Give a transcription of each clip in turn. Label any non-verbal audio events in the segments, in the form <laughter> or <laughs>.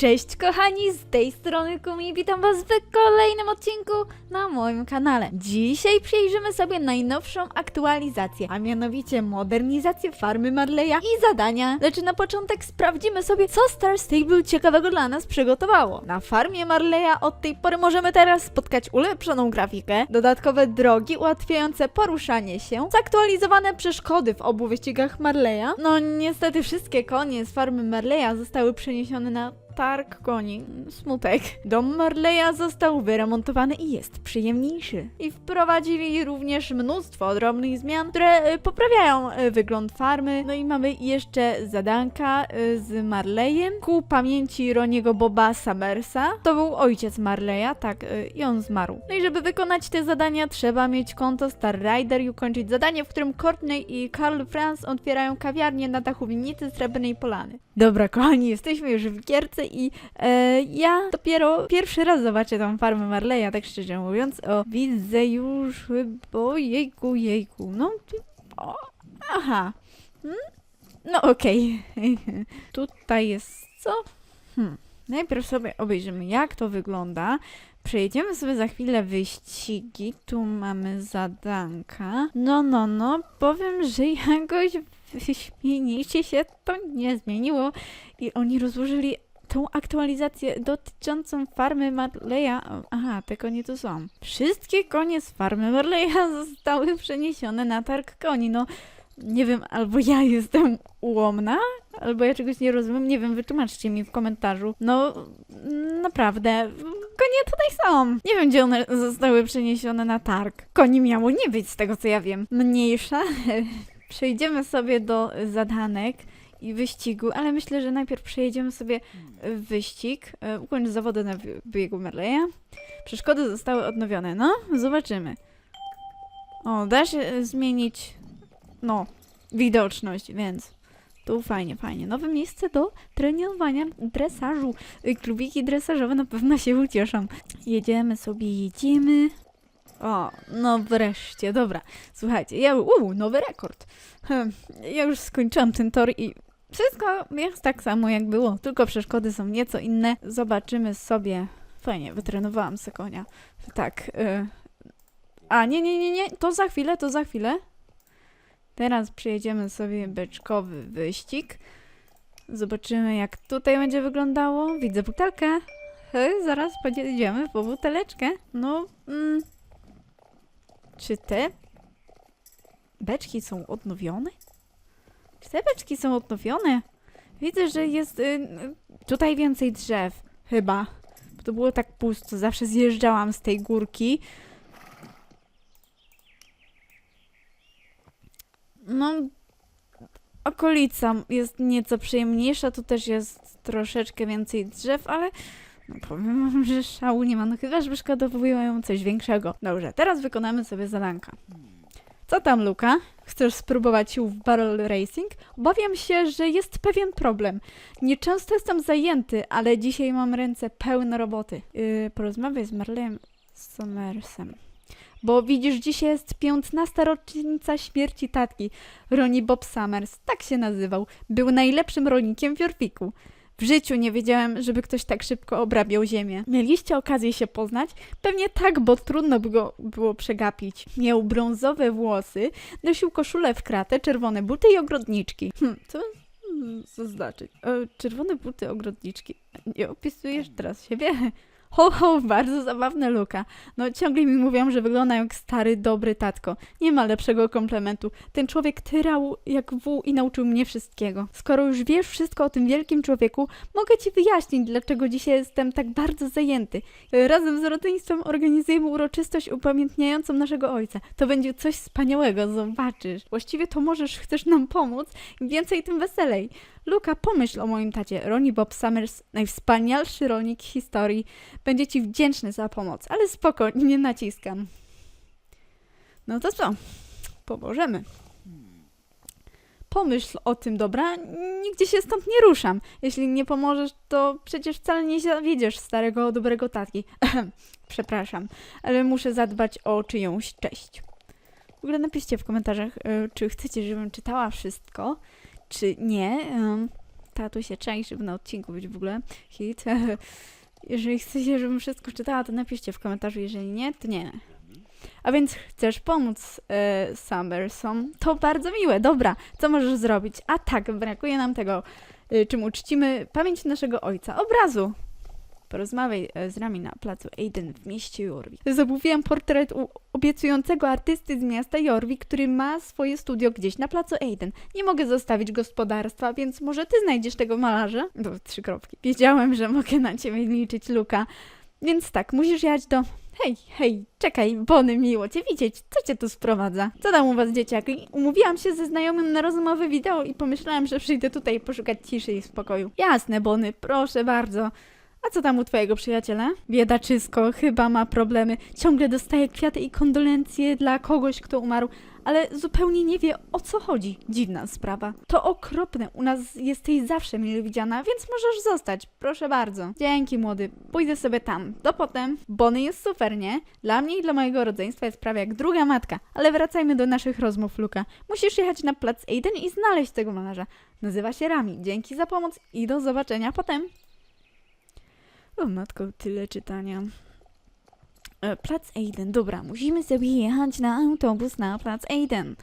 Cześć kochani, z tej strony Kumi, witam was w kolejnym odcinku na moim kanale. Dzisiaj przyjrzymy sobie najnowszą aktualizację, a mianowicie modernizację farmy Marleya i zadania. Lecz na początek sprawdzimy sobie, co Star Stable ciekawego dla nas przygotowało. Na farmie Marleya od tej pory możemy teraz spotkać ulepszoną grafikę, dodatkowe drogi ułatwiające poruszanie się, zaktualizowane przeszkody w obu wyścigach Marleya. No niestety wszystkie konie z farmy Marleya zostały przeniesione na targ koni. Smutek. Dom Marleya został wyremontowany i jest przyjemniejszy. I wprowadzili również mnóstwo drobnych zmian, które y, poprawiają y, wygląd farmy. No i mamy jeszcze zadanka y, z Marleyem ku pamięci Roniego Boba Summersa. To był ojciec Marleya, tak, i on zmarł. No i żeby wykonać te zadania, trzeba mieć konto Star Rider i ukończyć zadanie, w którym Courtney i Karl Franz otwierają kawiarnię na dachu winnicy Srebrnej Polany. Dobra, <laughs> kochani, jesteśmy już w gierce i e, ja dopiero pierwszy raz zobaczę tą farmę Marleya, tak szczerze mówiąc. O, widzę już, bo jejku, jejku, no, o, aha, hmm? no okej. <laughs> Tutaj jest co? Hmm. Najpierw sobie obejrzymy, jak to wygląda. Przejedziemy sobie za chwilę wyścigi. Tu mamy zadanka. No, no, no. Powiem, że <laughs> jakoś wyśmienicie się to nie zmieniło. I oni rozłożyli tą aktualizację dotyczącą farmy Marleya. Aha, te konie tu są. Wszystkie konie z farmy Marleya zostały przeniesione na targ koni. No, nie wiem, albo ja jestem ułomna, albo ja czegoś nie rozumiem. Nie wiem, wytłumaczcie mi w komentarzu. No, naprawdę, konie tutaj są. Nie wiem, gdzie one zostały przeniesione na targ. Koni miało nie być, z tego co ja wiem. Mniejsza. Przejdziemy sobie do zadanek i wyścigu, ale myślę, że najpierw przejedziemy sobie wyścig. E, Ukończ zawody na biegu Merleya. Przeszkody zostały odnowione. No, zobaczymy. O, da się e, zmienić, no, widoczność, więc tu fajnie, fajnie. Nowe miejsce do trenowania dresażu. Y, Klubiki dresażowe na pewno się ucieszą. Jedziemy sobie, jedziemy. O, no wreszcie, dobra. Słuchajcie, ja, uu, nowy rekord. Hm, Ja już skończyłam ten tor i wszystko jest tak samo jak było, tylko przeszkody są nieco inne. Zobaczymy sobie. Fajnie, wytrenowałam se konia. Tak. Y... A, nie, nie, nie, nie, to za chwilę, to za chwilę. Teraz przyjedziemy sobie beczkowy wyścig. Zobaczymy, jak tutaj będzie wyglądało. Widzę butelkę. Hej, zaraz pojedziemy po buteleczkę. No, mm. Czy te beczki są odnowione? Czy te beczki są odnowione? Widzę, że jest y, tutaj więcej drzew. Chyba. Bo to było tak pusto. Zawsze zjeżdżałam z tej górki. No, okolica jest nieco przyjemniejsza. Tu też jest troszeczkę więcej drzew, ale no powiem wam, że szału nie ma. No chyba, że przygotowują coś większego. Dobrze, teraz wykonamy sobie zadanka. Co tam, Luka? Chcesz spróbować sił w Barrel Racing? Obawiam się, że jest pewien problem. Nieczęsto jestem zajęty, ale dzisiaj mam ręce pełne roboty. Yy, porozmawiaj z Marleyem Somersem. Bo widzisz, dzisiaj jest 15. rocznica śmierci tatki. Ronnie Bob Summers, tak się nazywał. Był najlepszym rolnikiem w Jorwiku. W życiu nie wiedziałem, żeby ktoś tak szybko obrabiał ziemię. Mieliście okazję się poznać? Pewnie tak, bo trudno by go było przegapić. Miał brązowe włosy, nosił koszulę w kratę, czerwone buty i ogrodniczki. Hm, co znaczy? E, czerwone buty, ogrodniczki. Nie opisujesz teraz siebie? Ho, ho, bardzo zabawne Luka. No ciągle mi mówią, że wygląda jak stary, dobry tatko. Nie ma lepszego komplementu. Ten człowiek tyrał jak wół i nauczył mnie wszystkiego. Skoro już wiesz wszystko o tym wielkim człowieku, mogę ci wyjaśnić, dlaczego dzisiaj jestem tak bardzo zajęty. Razem z rodzeństwem organizujemy uroczystość upamiętniającą naszego ojca. To będzie coś wspaniałego, zobaczysz. Właściwie to możesz, chcesz nam pomóc, więcej, tym weselej. Luka, pomyśl o moim tacie. Ronnie Bob Summers, najwspanialszy rolnik historii. Będzie ci wdzięczny za pomoc, ale spoko, nie naciskam. No to co? Pomożemy. Pomyśl o tym, dobra? Nigdzie się stąd nie ruszam. Jeśli nie pomożesz, to przecież wcale nie zawiedziesz starego, dobrego tatki. <clears throat> Przepraszam, ale muszę zadbać o czyjąś cześć. W ogóle napiszcie w komentarzach, y, czy chcecie, żebym czytała wszystko, czy nie. Tatu się czai, żeby na odcinku być w ogóle hit. <laughs> Jeżeli chcecie, żebym wszystko czytała, to napiszcie w komentarzu, jeżeli nie, to nie. A więc chcesz pomóc e, Summerson? To bardzo miłe, dobra. Co możesz zrobić? A tak, brakuje nam tego, e, czym uczcimy pamięć naszego ojca. Obrazu! Porozmawiaj e, z nami na placu Aiden w mieście Jorvik. Zamówiłam portret u obiecującego artysty z miasta Jorvik, który ma swoje studio gdzieś na placu Aiden. Nie mogę zostawić gospodarstwa, więc może ty znajdziesz tego malarza? To trzy kropki. Wiedziałem, że mogę na ciebie liczyć, Luka. Więc tak, musisz jechać do... Hej, hej, czekaj, Bony, miło cię widzieć. Co cię tu sprowadza? Co tam u was, dzieciaki? Umówiłam się ze znajomym na rozmowę wideo i pomyślałam, że przyjdę tutaj poszukać ciszy i spokoju. Jasne, Bony, proszę bardzo. A co tam u twojego przyjaciela? Biedaczysko, chyba ma problemy. Ciągle dostaje kwiaty i kondolencje dla kogoś, kto umarł, ale zupełnie nie wie o co chodzi. Dziwna sprawa. To okropne. U nas jesteś zawsze mile widziana, więc możesz zostać. Proszę bardzo. Dzięki, młody. Pójdę sobie tam. Do potem. Bony jest super, nie? Dla mnie i dla mojego rodzeństwa jest prawie jak druga matka. Ale wracajmy do naszych rozmów, Luka. Musisz jechać na plac Aiden i znaleźć tego malarza. Nazywa się Rami. Dzięki za pomoc i do zobaczenia potem. O matko, tyle czytania. E, Plac Aiden, dobra, musimy sobie jechać na autobus na plac Aiden.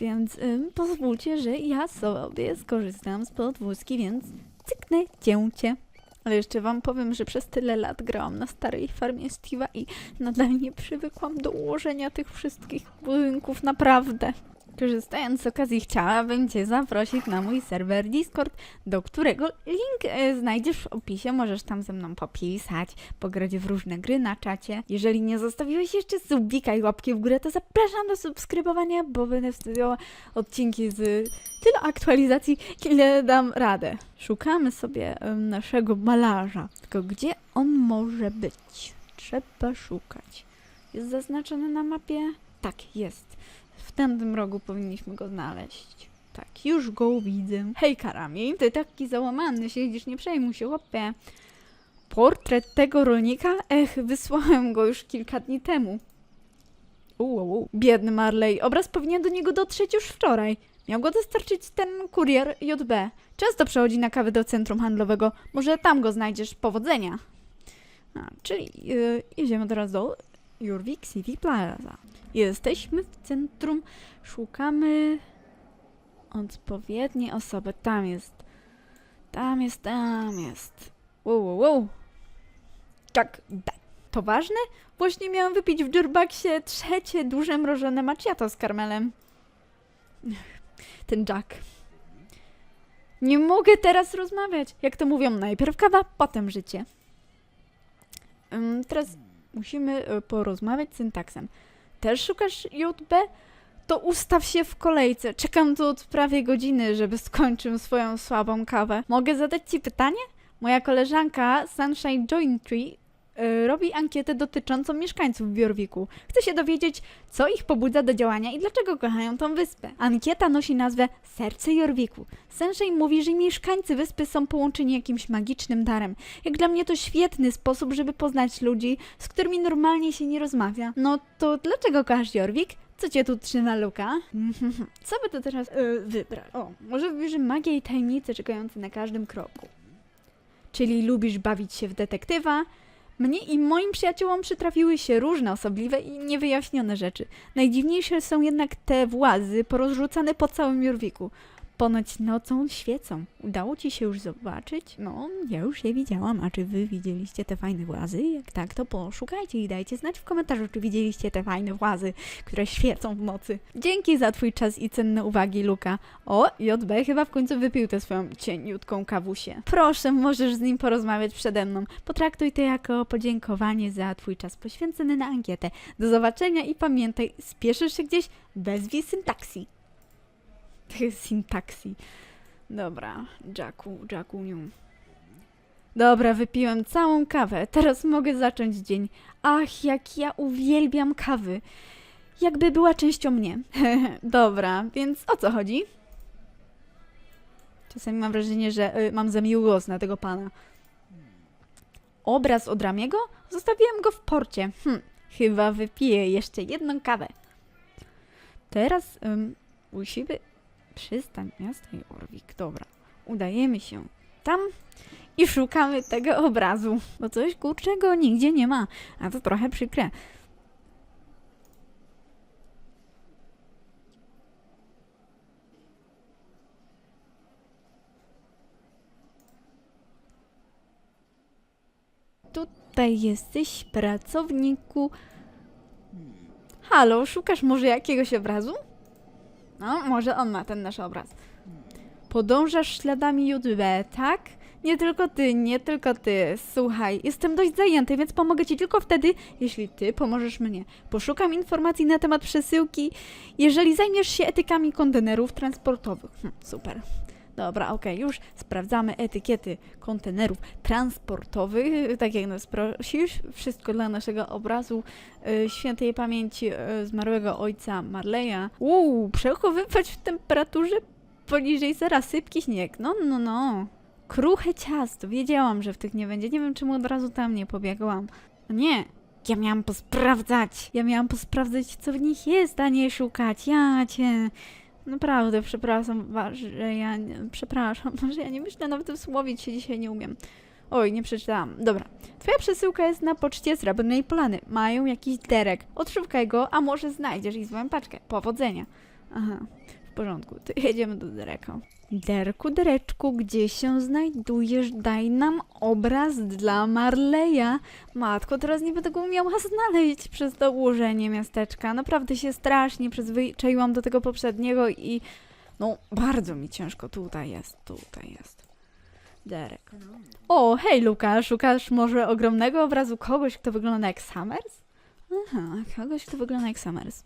Więc ym, pozwólcie, że ja sobie skorzystam z podwózki, więc cyknę cięcie. Ale jeszcze wam powiem, że przez tyle lat grałam na starej farmie Steve'a i nadal nie przywykłam do ułożenia tych wszystkich budynków, naprawdę. Korzystając z okazji, chciałabym Cię zaprosić na mój serwer Discord, do którego link e, znajdziesz w opisie. Możesz tam ze mną popisać, pograć w różne gry na czacie. Jeżeli nie zostawiłeś jeszcze subika i łapki w górę, to zapraszam do subskrybowania, bo będę wstawiała odcinki z tylu aktualizacji, ile dam radę. Szukamy sobie naszego malarza. Tylko gdzie on może być? Trzeba szukać. Jest zaznaczony na mapie? Tak, jest. W tamtym rogu powinniśmy go znaleźć. Tak, już go widzę. Hej, Karami, ty taki załamany siedzisz, nie przejmuj się, chłopie. Portret tego rolnika? Ech, wysłałem go już kilka dni temu. Uuu, biedny Marley. Obraz powinien do niego dotrzeć już wczoraj. Miał go dostarczyć ten kurier JB. Często przechodzi na kawę do centrum handlowego. Może tam go znajdziesz. Powodzenia. A, czyli yy, jedziemy teraz do Jurvik City Plaza. Jesteśmy w centrum, szukamy odpowiedniej osoby. Tam jest. Tam jest, tam jest. Wow, wow, wow. Tak, to ważne? Właśnie miałam wypić w Jurbaxie trzecie duże mrożone macchiato z karmelem. Ten Jack. Nie mogę teraz rozmawiać. Jak to mówią, najpierw kawa, potem życie. Teraz musimy y, porozmawiać z syntaksem. Też szukasz JB? To ustaw się w kolejce. Czekam tu od prawie godziny, żeby skończył swoją słabą kawę. Mogę zadać ci pytanie? Moja koleżanka Sunshine Jointry y, robi ankietę dotyczącą mieszkańców w Jorwiku. Chce się dowiedzieć, co ich pobudza do działania i dlaczego kochają tą wyspę. Ankieta nosi nazwę Serce Jorwiku. Sunshine mówi, że mieszkańcy wyspy są połączeni jakimś magicznym darem. Jak dla mnie to świetny sposób, żeby poznać ludzi, z którymi normalnie się nie rozmawia. No to dlaczego kochasz Jorwik? Co cię tu trzyma, Luka? <laughs> Co by to teraz yy, wybrać? O, może wybierzemy magię i tajemnice czekające na każdym kroku. Czyli lubisz bawić się w detektywa? Mnie i moim przyjaciołom przytrafiły się różne osobliwe i niewyjaśnione rzeczy. Najdziwniejsze są jednak te włazy porozrzucane po całym Jorwiku. Ponoć nocą świecą. Udało ci się już zobaczyć? No, ja już je widziałam. A czy wy widzieliście te fajne włazy? Jak tak, to poszukajcie i dajcie znać w komentarzu, czy widzieliście te fajne włazy, które świecą w nocy. Dzięki za twój czas i cenne uwagi, Luka. O, JB chyba w końcu wypił tę swoją cieniutką kawusię. Proszę, możesz z nim porozmawiać przede mną. Potraktuj to jako podziękowanie za twój czas poświęcony na ankietę. Do zobaczenia i pamiętaj, spieszysz się gdzieś, wezwij syntaksji. <laughs> Syntaksji. Dobra, Jacku, Jackuniu. Dobra, wypiłem całą kawę. Teraz mogę zacząć dzień. Ach, jak ja uwielbiam kawy. Jakby była częścią mnie. <laughs> Dobra, więc o co chodzi? Czasami mam wrażenie, że y, mam za miły głos na tego pana. Obraz od Ramiego? Zostawiłem go w porcie. Hm, chyba wypiję jeszcze jedną kawę. Teraz ym, musimy Przystań miasta i Orwik, dobra. udajemy się tam i szukamy tego obrazu, bo coś kurczego nigdzie nie ma, a to trochę przykre. Tutaj jesteś, pracowniku. Halo, szukasz może jakiegoś obrazu? No, może on ma ten nasz obraz. Podążasz śladami JB, tak? Nie tylko ty, nie tylko ty. Słuchaj, jestem dość zajęty, więc pomogę ci tylko wtedy, jeśli ty pomożesz mnie. Poszukam informacji na temat przesyłki, jeżeli zajmiesz się etykami kontenerów transportowych. Hm, super. Dobra, okej, już sprawdzamy etykiety kontenerów transportowych, <laughs> tak jak nas prosisz. Wszystko dla naszego obrazu y, świętej pamięci y, zmarłego ojca Marleya. Uuu, przechowywać w temperaturze poniżej zera sypki śnieg. No, no, no. Kruche ciasto. Wiedziałam, że w tych nie będzie. Nie wiem, czemu od razu tam nie pobiegłam. No nie. Ja miałam posprawdzać. Ja miałam posprawdzać, co w nich jest, a nie szukać. Ja cię... Naprawdę, przepraszam, że ja... Nie, przepraszam, <laughs> że ja nie myślę nawet wysłowić się dzisiaj nie umiem. Oj, nie przeczytałam. Dobra. Twoja przesyłka jest na poczcie Srebrnej Plany. Mają jakiś derek. Odszukaj go, a może znajdziesz i złą paczkę. Powodzenia. Aha, w porządku. To <laughs> jedziemy do dereka. Derku, dereczku, gdzie się znajdujesz? Daj nam obraz dla Marleya. Matko, teraz nie będę go umiała znaleźć przez to ułożenie miasteczka. Naprawdę się strasznie przyzwyczaiłam do tego poprzedniego i no bardzo mi ciężko. Tutaj jest, tutaj jest. Derek. O, hej Luka, szukasz może ogromnego obrazu kogoś, kto wygląda jak Summers? Aha, kogoś, kto wygląda jak Summers.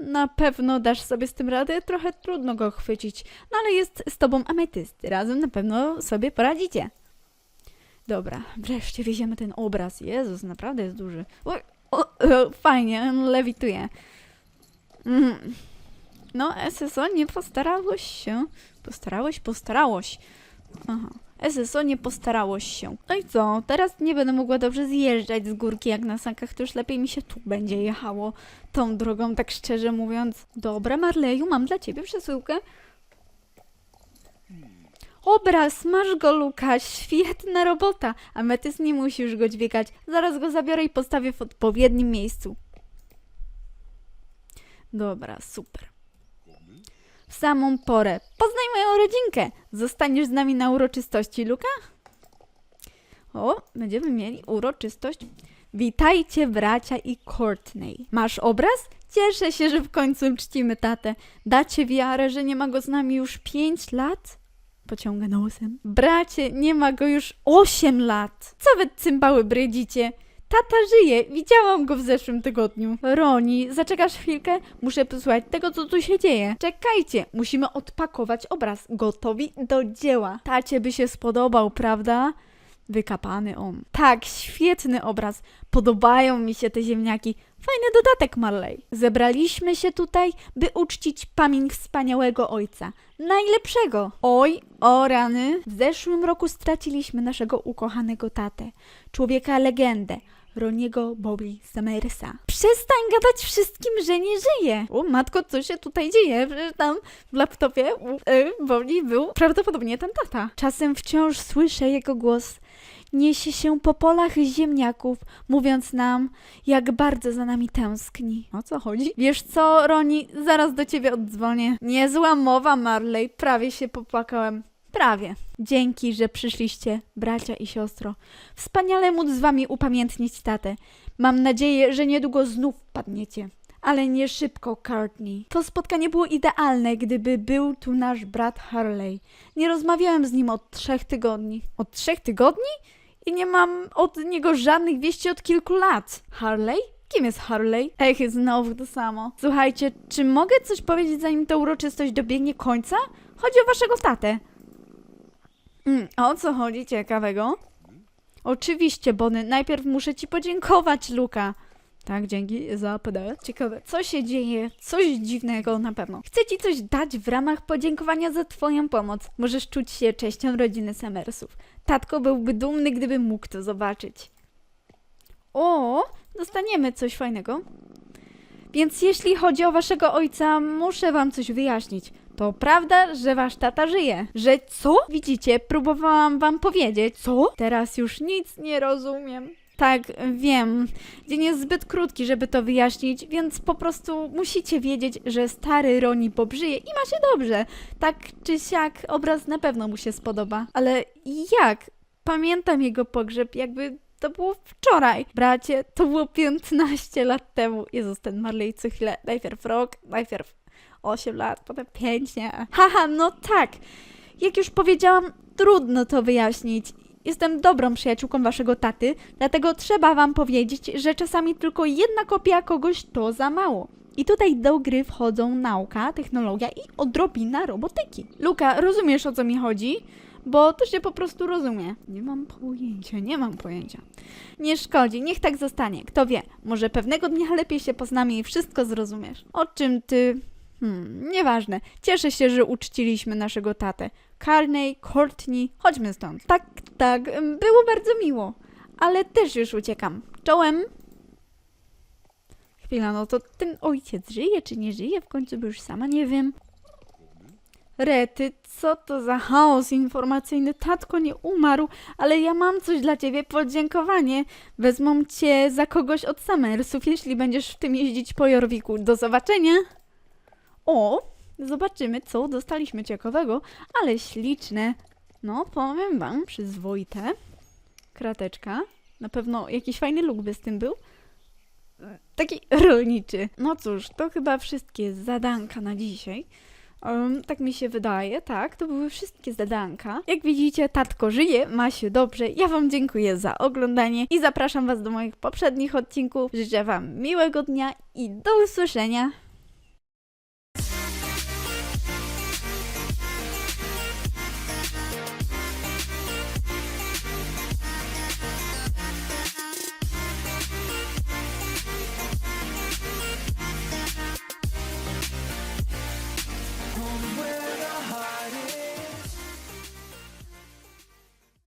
Na pewno dasz sobie z tym radę, trochę trudno go chwycić, no ale jest z tobą ametyst, razem na pewno sobie poradzicie. Dobra, wreszcie wieziemy ten obraz. Jezus, naprawdę jest duży. Oj, o, o, fajnie, on lewituje. Mm. No, SSO nie postarałoś się. Postarałeś? Postarałoś. Aha. SSO nie postarałoś się. No i co? Teraz nie będę mogła dobrze zjeżdżać z górki jak na sankach, to już lepiej mi się tu będzie jechało tą drogą, tak szczerze mówiąc. Dobra, Marleju, mam dla ciebie przesyłkę. Obraz, masz go, Luka, świetna robota. Ametys nie musi już go dźwigać. Zaraz go zabiorę i postawię w odpowiednim miejscu. Dobra, super. W samą porę. Poznaj moją rodzinkę. Zostaniesz z nami na uroczystości, Luka? O, będziemy mieli uroczystość. Witajcie, bracia i Courtney. Masz obraz? Cieszę się, że w końcu czcimy tatę. Dacie wiarę, że nie ma go z nami już pięć lat? Pociąga nosem. Bracie, nie ma go już osiem lat. Co wy cymbały brydzicie? Tata żyje, widziałam go w zeszłym tygodniu. Roni, zaczekasz chwilkę? Muszę posłuchać tego, co tu się dzieje. Czekajcie, musimy odpakować obraz. Gotowi do dzieła. Tacie by się spodobał, prawda? Wykapany on. Tak, świetny obraz. Podobają mi się te ziemniaki. Fajny dodatek, Marley. Zebraliśmy się tutaj, by uczcić pamięć wspaniałego ojca. Najlepszego. Oj, o rany. W zeszłym roku straciliśmy naszego ukochanego tatę. Człowieka legendę. Roniego Bobby Summersa. Przestań gadać wszystkim, że nie żyje. O matko, co się tutaj dzieje? Przecież tam w laptopie u y, Bobby był prawdopodobnie ten tata. Czasem wciąż słyszę jego głos. Niesie się po polach ziemniaków, mówiąc nam, jak bardzo za nami tęskni. O co chodzi? Wiesz co, Roni, zaraz do ciebie oddzwonię. Niezła mowa, Marley, prawie się popłakałem. Prawie. Dzięki, że przyszliście, bracia i siostro. Wspaniale móc z wami upamiętnić tatę. Mam nadzieję, że niedługo znów padniecie. Ale nie szybko, Courtney. To spotkanie było idealne, gdyby był tu nasz brat Harley. Nie rozmawiałem z nim od trzech tygodni. Od trzech tygodni? I nie mam od niego żadnych wieści od kilku lat. Harley? Kim jest Harley? Ech, znowu to samo. Słuchajcie, czy mogę coś powiedzieć, zanim ta uroczystość dobiegnie końca? Chodzi o waszego tatę. Mm, a o co chodzi ciekawego? Oczywiście, Bony. Najpierw muszę ci podziękować, Luka. Tak, dzięki za PD. Ciekawe, co się dzieje? Coś dziwnego na pewno. Chcę ci coś dać w ramach podziękowania za twoją pomoc. Możesz czuć się częścią rodziny Summersów. Tatko byłby dumny, gdyby mógł to zobaczyć. O, dostaniemy coś fajnego. Więc jeśli chodzi o waszego ojca, muszę wam coś wyjaśnić. To prawda, że wasz tata żyje. Że co? Widzicie, próbowałam wam powiedzieć. Co? Teraz już nic nie rozumiem. Tak, wiem. Dzień jest zbyt krótki, żeby to wyjaśnić, więc po prostu musicie wiedzieć, że stary Roni Bob żyje i ma się dobrze. Tak czy siak, obraz na pewno mu się spodoba. Ale jak? Pamiętam jego pogrzeb, jakby to było wczoraj. Bracie, to było 15 lat temu. Jezus, ten Marley co chwilę. Najpierw rok, najpierw 8 lat, potem 5, nie? Haha, no tak. Jak już powiedziałam, trudno to wyjaśnić. Jestem dobrą przyjaciółką waszego taty, dlatego trzeba wam powiedzieć, że czasami tylko jedna kopia kogoś to za mało. I tutaj do gry wchodzą nauka, technologia i odrobina robotyki. Luka, rozumiesz o co mi chodzi? Bo to się po prostu rozumie. Nie mam pojęcia, nie mam pojęcia. Nie szkodzi, niech tak zostanie. Kto wie, może pewnego dnia lepiej się poznamy i wszystko zrozumiesz. O czym ty... Hmm, nieważne. Cieszę się, że uczciliśmy naszego tatę. Carney, Courtney, chodźmy stąd. Tak, tak, było bardzo miło. Ale też już uciekam. Czołem! Chwila, no to ten ojciec żyje czy nie żyje? W końcu bo już sama nie wiem. Rety, co to za chaos informacyjny? Tatko nie umarł, ale ja mam coś dla ciebie, podziękowanie. Wezmą cię za kogoś od Summersów, jeśli będziesz w tym jeździć po Jorwiku. Do zobaczenia! O, zobaczymy, co dostaliśmy ciekawego, ale śliczne. No, powiem wam, przyzwoite. Krateczka. Na pewno jakiś fajny look by z tym był. Taki rolniczy. No cóż, to chyba wszystkie zadanka na dzisiaj. Em, tak mi się wydaje, tak, to były wszystkie zadanka. Jak widzicie, tatko żyje, ma się dobrze. Ja Wam dziękuję za oglądanie i zapraszam Was do moich poprzednich odcinków. Życzę Wam miłego dnia i do usłyszenia.